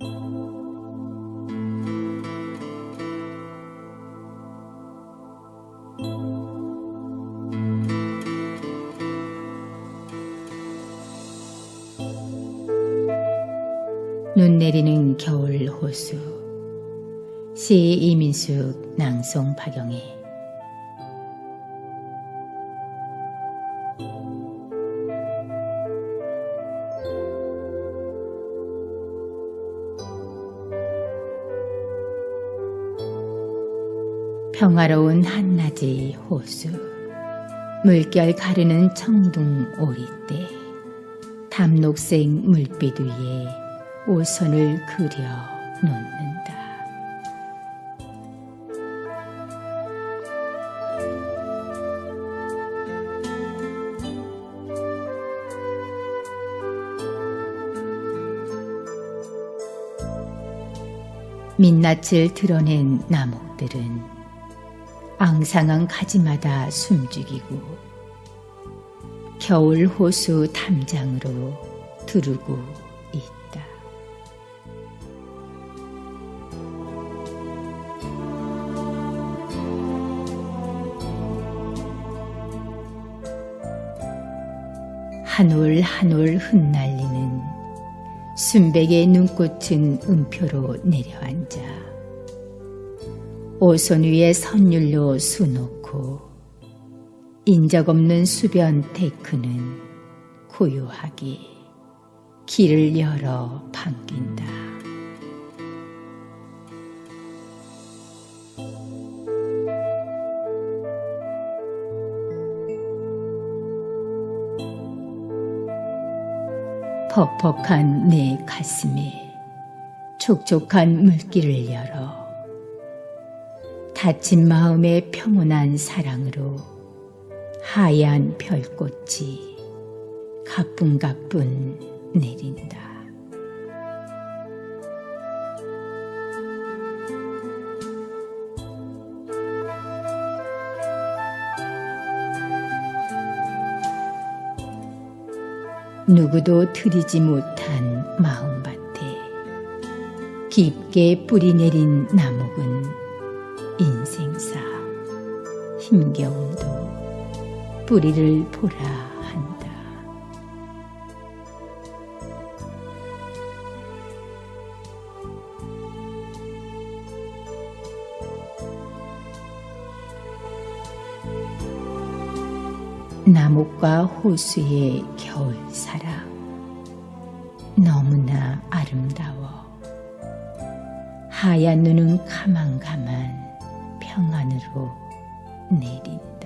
눈 내리는 겨울 호수 시 이민숙 낭송 박영희 평화로운 한낮의 호수 물결 가르는 청둥 오리대 담록색 물빛 위에 오선을 그려 놓는다. 민낯을 드러낸 나무들은 앙상한 가지마다 숨죽이고 겨울 호수 탐장으로 두르고 있다. 한올 한올 흩날리는 순백의 눈꽃은 음표로 내려앉아 오손 위에 선율로 수놓고 인적 없는 수변 데크는 고요하게 길을 열어 반긴다. 퍽퍽한 내 가슴에 촉촉한 물길을 열어 다친 마음의 평온한 사랑으로 하얀 별꽃이 가뿐가뿐 내린다. 누구도 들이지 못한 마음밭에 깊게 뿌리 내린 나무군 인생사. 힘겨움도 뿌리를 보라 한다. 나무과 호수의 겨울 사랑 너무나 아름다워. 하얀 눈은 가만가만 평안으로 내린다.